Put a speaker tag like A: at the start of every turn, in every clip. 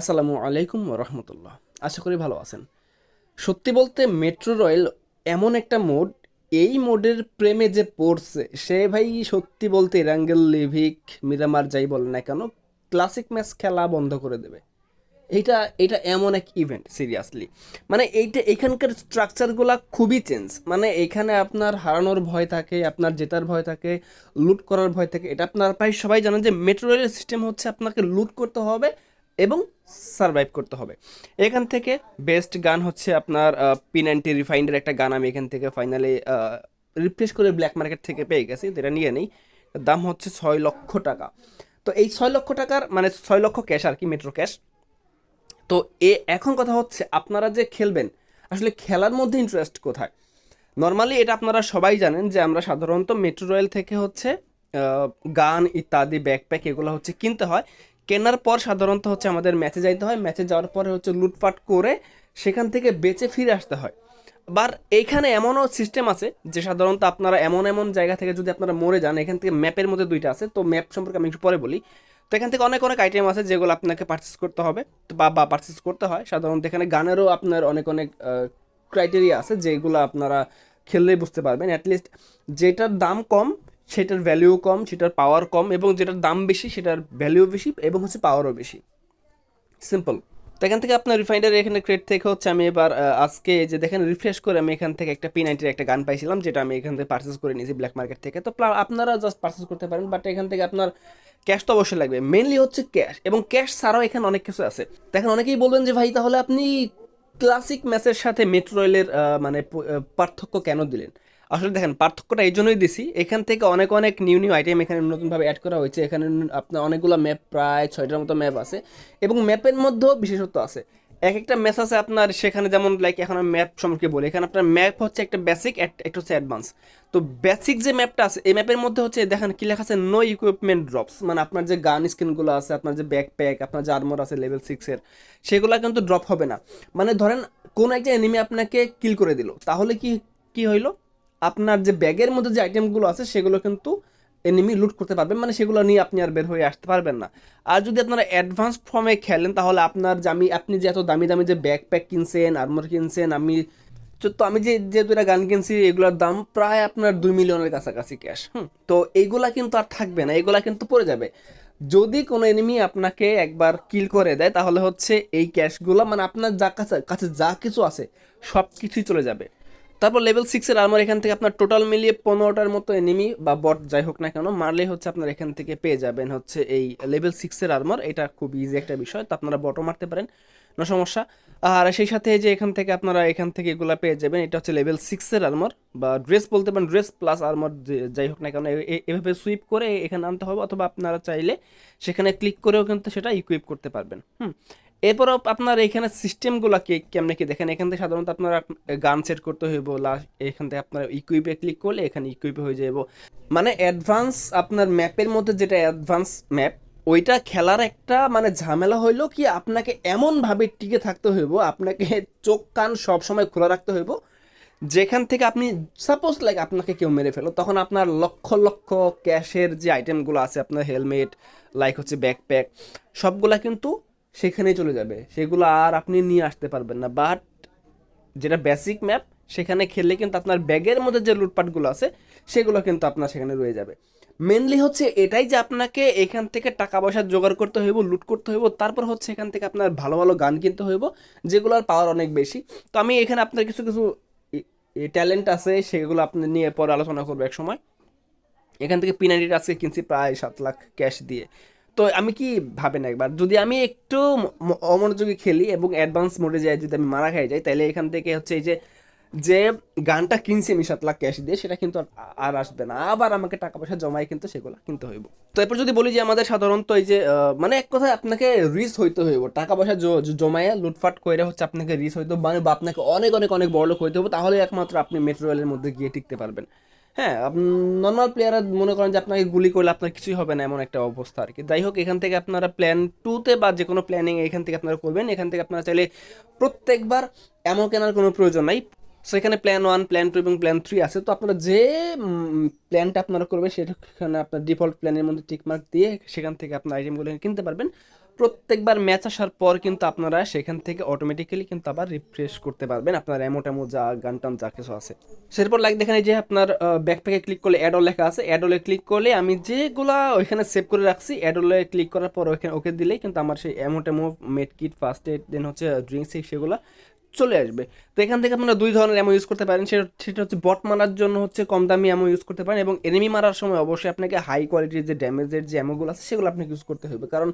A: আসসালামু আলাইকুম রহমতুল্লাহ। আশা করি ভালো আছেন। সত্যি বলতে মেট্রো রয়েল এমন একটা মোড, এই মোডের প্রেমে যে পড়ছে, সে ভাই সত্যি বলতে এরাঙ্গেল লিভিক, মিরামার যাই বলে না কেন, ক্লাসিক ম্যাচ খেলা বন্ধ করে দেবে। এইটা এটা এমন এক ইভেন্ট সিরিয়াসলি মানে এইটা, এখানকার স্ট্রাকচারগুলা খুবই চেঞ্জ মানে এখানে আপনার হারানোর ভয় থাকে, আপনার জেতার ভয় থাকে লুট করার ভয় থাকে। এটা আপনার প্রায় সবাই জানেন যে মেট্রো রেলের সিস্টেম হচ্ছে আপনাকে লুট করতে হবে এবং সারভাইভ করতে হবে। এখান থেকে বেস্ট গান হচ্ছে আপনার পি নাইনটি রিফাইন্ডের একটা গান আমি এখান থেকে ফাইনালি রিপ্লেস করে ব্ল্যাক মার্কেট থেকে পেয়ে গেছি যেটা নিয়ে নেই। দাম হচ্ছে ছয় লক্ষ টাকা। তো এই ছয় লক্ষ টাকার মানে ছয় লক্ষ ক্যাশ আর কি মেট্রো ক্যাশ তো এ, এখন কথা হচ্ছে আপনারা যে খেলবেন, আসলে খেলার মধ্যে ইন্টারেস্ট কোথায়? নর্মালি এটা আপনারা সবাই জানেন যে আমরা সাধারণত মেট্রো রয়েল থেকে হচ্ছে গান ইত্যাদি ব্যাকপ্যাক এগুলো হচ্ছে কিনতে হয়। কেনার পর সাধারণত হচ্ছে আমাদের ম্যাচে যাইতে হয় ম্যাচে যাওয়ার পরে হচ্ছে লুটপাট করে সেখান থেকে বেঁচে ফিরে আসতে হয়। আবার এইখানে এমনও সিস্টেম আছে যে সাধারণত আপনারা এমন এমন জায়গা থেকে যদি আপনারা মরে যান, এখান থেকে ম্যাপের মধ্যে দুইটা আছে, তো ম্যাপ সম্পর্কে আমি একটু পরে বলি। তো এখান থেকে অনেক অনেক আইটেম আছে যেগুলো আপনাকে পারচেস করতে হবে, তো বা বা পারচেস করতে হয়। সাধারণত এখানে গানেরও আপনার অনেক অনেক ক্রাইটেরিয়া আছে যেগুলো আপনারা খেললেই বুঝতে পারবেন। অ্যাটলিস্ট যেটার দাম কম সেটার ভ্যালিউ কম, সেটার পাওয়ার কম এবং যেটার দাম বেশি সেটার ভ্যালিউ বেশি এবং হচ্ছে পাওয়ারও বেশি। সিম্পল তো এখান থেকে আপনার রিফাইন্ডার এখানে ক্রেট থেকে হচ্ছে আমি এবার আজকে যে দেখেন রিফ্রেশ করে আমি এখান থেকে একটা পি নাইনটির একটা গান পাইছিলাম, যেটা আমি এখান থেকে পারচেস করে নিয়েছি ব্ল্যাক মার্কেট থেকে। তো আপনারা জাস্ট পারচেস করতে পারেন বাট এখান থেকে আপনার ক্যাশ তো অবশ্যই লাগবে। মেনলি হচ্ছে ক্যাশ এবং ক্যাশ ছাড়াও এখানে অনেক কিছু আছে। দেখেন, অনেকেই বলবেন যে, ভাই, তাহলে আপনি ক্লাসিক ম্যাচের সাথে মেট্রো রেলের মানে পার্থক্য কেন দিলেন? আসলে দেখেন, পার্থক্যটা এই জন্যই দিছি। এখান থেকে অনেক অনেক নিউ নিউ আইটেম এখানে নতুনভাবে অ্যাড করা হয়েছে। এখানে আপনার অনেকগুলো ম্যাপ প্রায় ছয়টার মতো ম্যাপ আছে এবং ম্যাপের মধ্যেও বিশেষত্ব আছে। এক একটা ম্যাচ আছে আপনার সেখানে যেমন লাইক এখন ম্যাপ সম্পর্কে বলি। এখানে আপনার ম্যাপ হচ্ছে একটা বেসিক একটা হচ্ছে অ্যাডভান্স তো বেসিক যে ম্যাপটা আছে, এই ম্যাপের মধ্যে হচ্ছে দেখেন কি লেখা আছে নো ইকুইপমেন্ট ড্রপস মানে আপনার যে গান স্কিনগুলো আছে, আপনার যে ব্যাকপ্যাক আপনার যে আর্মর আছে লেভেল সিক্সের সেগুলো কিন্তু ড্রপ হবে না। মানে ধরেন, কোন একটা এনিমি আপনাকে কিল করে দিল। তাহলে কি কি হইল? আপনার যে ব্যাগের মধ্যে যে আইটেমগুলো আছে, সেগুলো কিন্তু এনিমি লুট করতে পারবেন। মানে সেগুলো নিয়ে আপনি আর বের হয়ে আসতে পারবেন না। আর যদি আপনারা অ্যাডভান্স ফর্মে খেলেন, তাহলে আপনার যে আমি আপনি যে এত দামি দামি যে ব্যাকপ্যাক কিনছেন আর্মর কিনছেন, আমি তো আমি যে যে দুইটা গান কিনছি, এগুলোর দাম প্রায় আপনার দুই মিলিয়নের কাছাকাছি ক্যাশ হুম। তো এইগুলা কিন্তু আর থাকবে না এগুলা কিন্তু পড়ে যাবে। যদি কোনো এনিমি আপনাকে একবার কিল করে দেয়, তাহলে হচ্ছে এই ক্যাশগুলো মানে আপনার যা কাছে কাছে যা কিছু আছে সব কিছুই চলে যাবে। তারপর লেভেল সিক্সের আর্মার এখান থেকে আপনার টোটাল মিলিয়ে পনেরোটার মতো এনিমি বা বট যাই হোক না কেন, মারলেই হচ্ছে আপনার এখান থেকে পেয়ে যাবেন হচ্ছে এই লেভেল সিক্সের আর্মার এটা খুব ইজি একটা বিষয়, তো আপনারা বটও মারতে পারেন। No সমস্যা। আর সেই সাথে যে এখান থেকে আপনারা এখান থেকে এগুলা পেয়ে যাবেন, এটা হচ্ছে লেভেল সিক্সের আর্মার বা ড্রেস বলতে পারেন ড্রেস প্লাস আর্মার যাই হোক না কেন এভাবে সুইপ করে এখানে আনতে হবে অথবা আপনারা চাইলে সেখানে ক্লিক করেও কিন্তু সেটা ইকুইপ করতে পারবেন। হুম এরপর আপনার এখানে সিস্টেমগুলো কি, কেমনে কি দেখেন? এখান থেকে সাধারণত আপনারা গান সেট করতে হইব লাস্ট এখান থেকে আপনার ইকুইপে ক্লিক করলে এখানে ইকুইপে হয়ে যাব মানে অ্যাডভান্স আপনার ম্যাপের মধ্যে যেটা অ্যাডভান্স ম্যাপ ওইটা খেলার একটা মানে ঝামেলা হইল কি আপনাকে এমনভাবে টিকে থাকতে হইব, আপনাকে চোখ কান সবসময় খোলা রাখতে হইব, যেখান থেকে আপনি সাপোজ লাইক আপনাকে কেউ মেরে ফেলো, তখন আপনার লক্ষ লক্ষ ক্যাশের যে আইটেমগুলো আছে, আপনার হেলমেট লাইক হচ্ছে ব্যাকপ্যাক সবগুলা কিন্তু সেখানেই চলে যাবে। সেগুলো আর আপনি নিয়ে আসতে পারবেন না। বাট যেটা বেসিক ম্যাপ সেখানে খেললে কিন্তু আপনার ব্যাগের মধ্যে যে লুটপাটগুলো আছে, সেগুলো কিন্তু আপনার সেখানে রয়ে যাবে। মেনলি হচ্ছে এটাই যে আপনাকে এখান থেকে টাকা পয়সা জোগাড় করতে হইব লুট করতে হইব, তারপর হচ্ছে এখান থেকে আপনার ভালো ভালো গান কিনতে হইব, যেগুলোর পাওয়ার অনেক বেশি। তো আমি এখানে আপনার কিছু কিছু ট্যালেন্ট আছে, সেগুলো আপনি নিয়ে পরে আলোচনা করব এক সময় এখান থেকে পিনারিট আজকে কিনছি প্রায় সাত লাখ ক্যাশ দিয়ে। তো আমি কি ভাবেন একবার, যদি আমি একটু অমনোযোগী খেলি এবং অ্যাডভান্স মোডে যাই, যদি আমি মারা খাই যাই তাহলে এখান থেকে হচ্ছে এই যে যে গানটা কিনছি আমি সাত লাখ ক্যাশ দিয়ে, সেটা কিন্তু আর- আসবে না। আবার আমাকে টাকা পয়সা জমাই কিন্তু সেগুলো কিনতে হইব। তো এরপর যদি বলি যে আমাদের সাধারণত এই যে মানে এক কথায় আপনাকে রিস হইতে হইব। টাকা পয়সা জমায়ে লুটফাট করে হচ্ছে আপনাকে রিস হইতে মানে বা আপনাকে অনেক অনেক অনেক বড় লোক হইতে হবে তাহলে একমাত্র আপনি মেট্রো রেলের মধ্যে গিয়ে টিকতে পারবেন। হ্যাঁ নর্মাল প্লেয়াররা মনে করেন যে আপনাকে গুলি করলে আপনার কিছুই হবে না, এমন একটা অবস্থা আর কি যাই হোক, এখান থেকে আপনারা প্ল্যান টুতে বা যে কোনো প্ল্যানিং এখান থেকে আপনারা করবেন। এখান থেকে আপনারা চাইলে প্রত্যেকবার এমন কেনার কোনো প্রয়োজন নাই। সেখানে প্ল্যান ওয়ান প্ল্যান টু এবং প্ল্যান থ্রি আছে। তো আপনারা যে প্ল্যানটা আপনারা করবেন, সেখানে আপনার ডিফল্ট প্ল্যানের মধ্যে টিকমার্ক দিয়ে সেখান থেকে আপনার আইটেমগুলো কিনতে পারবেন। প্রত্যেকবার ম্যাচ আসার পর কিন্তু আপনারা সেখান থেকে অটোমেটিক্যালি কিন্তু আবার রিফ্রেশ করতে পারবেন আপনার এমো টেমো যা গান টান যা কিছু আছে। সেরপর লাইক দেখেন যে আপনার ব্যাকপ্যাকে ক্লিক করলে অ্যাডল লেখা আছে। অ্যাডলে ক্লিক করলে আমি যেগুলা ওইখানে সেভ করে রাখছি অ্যাডলে ক্লিক করার পর ওইখানে ওকে দিলেই কিন্তু আমার সেই এমো টেমো med kit first aid then হচ্ছে ড্রিঙ্কস সেগুলো চলে আসবে। তো এখান থেকে আপনারা দুই ধরনের অ্যামো ইউজ করতে পারেন। সেটা সেটা হচ্ছে বট মারার জন্য হচ্ছে কম দামি অ্যামো ইউজ করতে পারেন এবং এনিমি মারার সময় অবশ্যই আপনাকে হাই কোয়ালিটির যে ড্যামেজের যে অ্যামোগুলো আছে, সেগুলো আপনাকে ইউজ করতে হবে। কারণ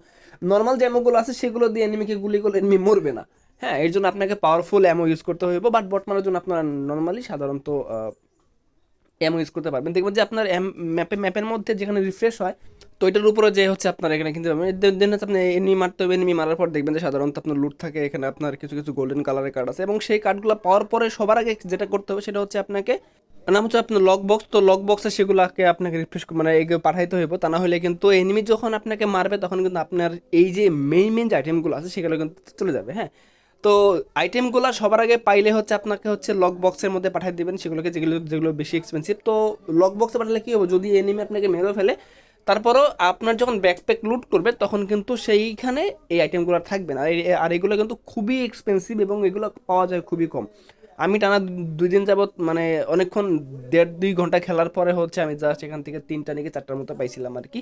A: নর্মাল যে অ্যামোগুলো আছে, সেগুলো দিয়ে এনিমিকে গুলি করলে এনিমি মরবে না। হ্যাঁ এর জন্য আপনাকে পাওয়ারফুল অ্যামো ইউজ করতে হবে বাট বট মারার জন্য আপনারা নর্মালি সাধারণত অ্যামো ইউজ করতে পারবেন। দেখবেন যে আপনার ম্যাপে ম্যাপের মধ্যে যেখানে রিফ্রেশ হয়, তো এটার উপরে যে হচ্ছে আপনার এখানে কিন্তু দেন হচ্ছে আপনি এনিমি মারতে হবে এনিমি মারার পর দেখবেন যে সাধারণত আপনার লুট থাকে, এখানে আপনার কিছু কিছু গোল্ডেন কালারের কার্ড আছে এবং সেই কার্ডগুলো পাওয়ার পরে সবার আগে যেটা করতে হবে সেটা হচ্ছে আপনাকে, নাম হচ্ছে আপনার লক বক্স তো লক বক্সে সেগুলোকে আপনাকে রিফ্রেশ মানে এগুলো পাঠাইতে হইব, তা না হলে কিন্তু এনিমি যখন আপনাকে মারবে, তখন কিন্তু আপনার এই যে মেইন মেইন যে আইটেমগুলো আছে, সেগুলো কিন্তু চলে যাবে হ্যাঁ? তো আইটেমগুলো সবার আগে পাইলে হচ্ছে আপনাকে হচ্ছে লক বক্সের মধ্যে পাঠিয়ে দেবেন, সেগুলোকে যেগুলো যেগুলো বেশি এক্সপেন্সিভ তো লক বক্সে পাঠালে কী হবে? যদি এনিমি আপনাকে মেরে ফেলে, তারপরও আপনার যখন ব্যাকপ্যাক লুট করবে, তখন কিন্তু সেইখানে এই আইটেমগুলো থাকবে না। আর এগুলো কিন্তু খুবই এক্সপেন্সিভ এবং এগুলো পাওয়া যায় খুবই কম। আমি টানা দুই দিন যাবৎ মানে অনেকক্ষণ দেড় দুই ঘণ্টা খেলার পরে হচ্ছে আমি জাস্ট এখান থেকে তিনটা নাকি চারটার মতো পাইছিলাম আর কি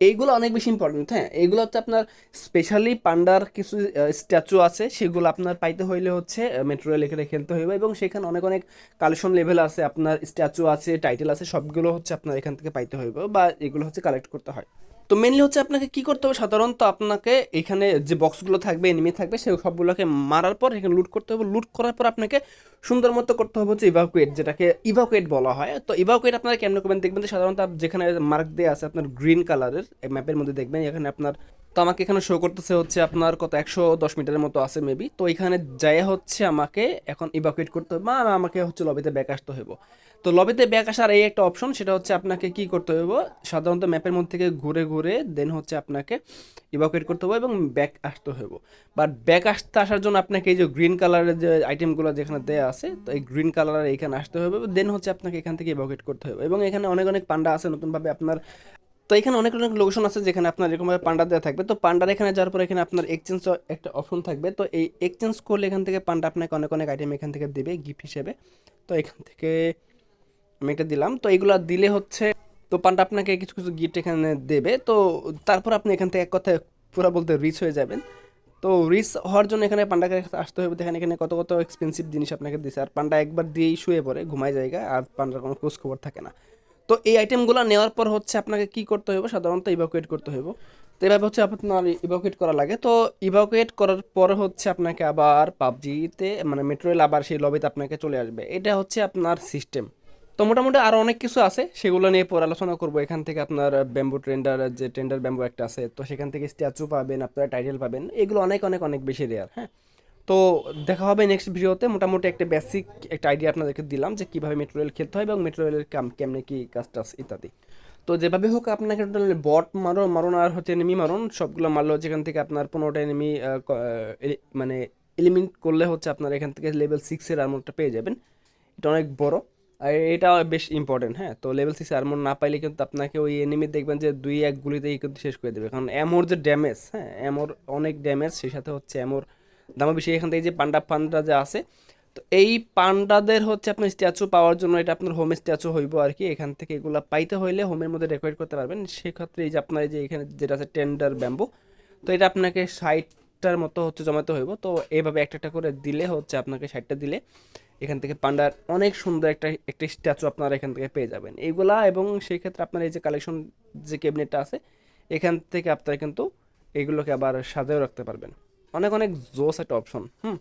A: এইগুলো অনেক বেশি ইম্পর্টেন্ট হ্যাঁ? এইগুলো হচ্ছে আপনার স্পেশালি পান্ডার কিছু স্ট্যাচু আছে, সেগুলো আপনার পাইতে হইলে হচ্ছে মেট্রো এখানে খেলতে হইবে এবং সেখানে অনেক অনেক কালেকশন লেভেল আছে, আপনার স্ট্যাচু আছে টাইটেল আছে, সবগুলো হচ্ছে আপনার এখান থেকে পাইতে হইবে বা এগুলো হচ্ছে কালেক্ট করতে হয়। তো মেনলি হচ্ছে আপনাকে কি করতে হবে? সাধারণত আপনাকে এখানে যে বক্সগুলো থাকবে এনিমি থাকবে, সেই সবগুলোকে মারার পর এখানে লুট করতে হবে। লুট করার পর আপনাকে সুন্দর মতো করতে হবে হচ্ছে ইভাকুয়েট যেটাকে ইভাকুয়েট বলা হয়। তো ইভাকুয়েট আপনারা কেমন করবেন? দেখবেন যে সাধারণত যেখানে মার্ক দেওয়া আছে আপনার গ্রিন কালারের ম্যাপের মধ্যে দেখবেন, এখানে আপনার তো আমাকে এখানে শো করতেছে হচ্ছে আপনার কত, একশো দশ মিটারের মতো আছে মেবি তো এখানে যায় হচ্ছে আমাকে এখন ইভাকুয়েট করতে হবে বা আমাকে হচ্ছে লবিতে ব্যাক আসতে হইব। তো লবিতে ব্যাক আসার এই একটা অপশন সেটা হচ্ছে আপনাকে কি করতে হইব, সাধারণত ম্যাপের মধ্যে থেকে ঘুরে ঘুরে দেন হচ্ছে আপনাকে ইভাকুয়েট করতে হবে এবং ব্যাক আসতে হইব। বাট ব্যাক আসতে আসার জন্য আপনাকে এই যে গ্রিন কালারের যে আইটেমগুলো যেখানে দেওয়া আছে, তো এই গ্রিন কালারের এখানে আসতে হবে দেন হচ্ছে আপনাকে এখান থেকে ইভাকুয়েট করতে হবে এবং এখানে অনেক অনেক পান্ডা আছে, নতুনভাবে আপনার তো এখানে অনেক অনেক লোকেশন আছে যেখানে আপনার এরকমভাবে পান্ডা দেওয়া থাকবে। তো পান্ডার এখানে যাওয়ার পর এখানে আপনার এক্সচেঞ্জ একটা অপশন থাকবে। তো এই এক্সচেঞ্জ করলে এখান থেকে পান্ডা আপনাকে অনেক অনেক আইটেম এখান থেকে দেবে গিফট হিসেবে। তো এখান থেকে আমি এটা দিলাম। তো এগুলো দিলে হচ্ছে, তো পান্ডা আপনাকে কিছু কিছু গিফট এখানে দেবে। তো তারপর আপনি এখান থেকে এক কথায় পুরো বলতে রিচ হয়ে যাবেন। তো রিচ হওয়ার জন্য এখানে পান্ডাকে আসতে হবে। দেখেন এখানে কত কত এক্সপেন্সিভ জিনিস আপনাকে দিছে। আর পান্ডা একবার দিয়েই শুয়ে পড়ে, ঘুমায় জায়গা আর পান্ডার কোনো খোঁজ খবর থাকে না। তো এই আইটেমগুলো নেওয়ার পর হচ্ছে আপনাকে কি করতে হবে সাধারণত ইভাকুয়েট করতে হবে তো এভাবে হচ্ছে আপনার ইভাকুয়েট করা লাগে। তো ইভাকুয়েট করার পর হচ্ছে আপনাকে আবার পাবজিতে মানে মেট্রো রেল আবার সেই লবিতে আপনাকে চলে আসবে। এটা হচ্ছে আপনার সিস্টেম তো মোটামুটি আরও অনেক কিছু আছে। সেগুলো নিয়ে পরে আলোচনা করব। এখান থেকে আপনার ব্যাম্বু ট্রেন্ডার যে ট্রেন্ডার ব্যাম্বু একটা আছে, তো সেখান থেকে স্ট্যাচু পাবেন, আপনারা টাইটেল পাবেন। এগুলো অনেক অনেক অনেক বেশি রেয়ার হ্যাঁ? তো দেখা হবে নেক্সট ভিডিওতে মোটামুটি একটা বেসিক একটা আইডিয়া আপনাদেরকে দিলাম যে কীভাবে মেট্রো রেল খেলতে হয় এবং মেট্রো রেলের কাম কেমনে কী কাজ টাজ ইত্যাদি। তো যেভাবে হোক আপনাকে টোটালি বট মারো, মারুন আর হচ্ছে এনিমি মারুন, সবগুলো মারলো যেখান থেকে আপনার পনেরোটা এনিমি মানে এলিমিনেট করলে হচ্ছে আপনার এখান থেকে লেভেল সিক্সের আর্মরটা পেয়ে যাবেন। এটা অনেক বড়। আর এটা বেশ ইম্পর্টেন্ট হ্যাঁ? তো লেভেল সিক্স আর্মর না পাইলে কিন্তু আপনাকে ওই এনিমি দেখবেন যে দুই এক গুলিতেই কিন্তু শেষ করে দেবে। কারণ এমোর যে ড্যামেজ হ্যাঁ? এমোর অনেক ড্যামেজ সেই সাথে হচ্ছে এমোর দামও বেশি এখান থেকে যে পান্ডা পান্ডা যে আছে, তো এই পান্ডাদের হচ্ছে আপনার স্ট্যাচু পাওয়ার জন্য এটা আপনার হোম স্ট্যাচু হইব আর কি। এখান থেকে এগুলো পাইতে হইলে হোমের মধ্যে রেকর্ড করতে পারবেন। সেক্ষেত্রে এই যে আপনার এই যে এখানে যেটা আছে টেন্ডার ব্যাম্বু তো এটা আপনাকে ষাটটার মতো হচ্ছে জমাতে হইব। তো এইভাবে একটা একটা করে দিলে হচ্ছে আপনাকে ষাটটা দিলে এখান থেকে পান্ডার অনেক সুন্দর একটা একটা স্ট্যাচু আপনারা এখান থেকে পেয়ে যাবেন। এইগুলা এবং সেই ক্ষেত্রে আপনার এই যে কালেকশন যে ক্যাবিনেটটা আছে, এখান থেকে আপনারা কিন্তু এগুলোকে আবার সাজাও রাখতে পারবেন। অনেক অনেক জোস একটা অপশন হুম?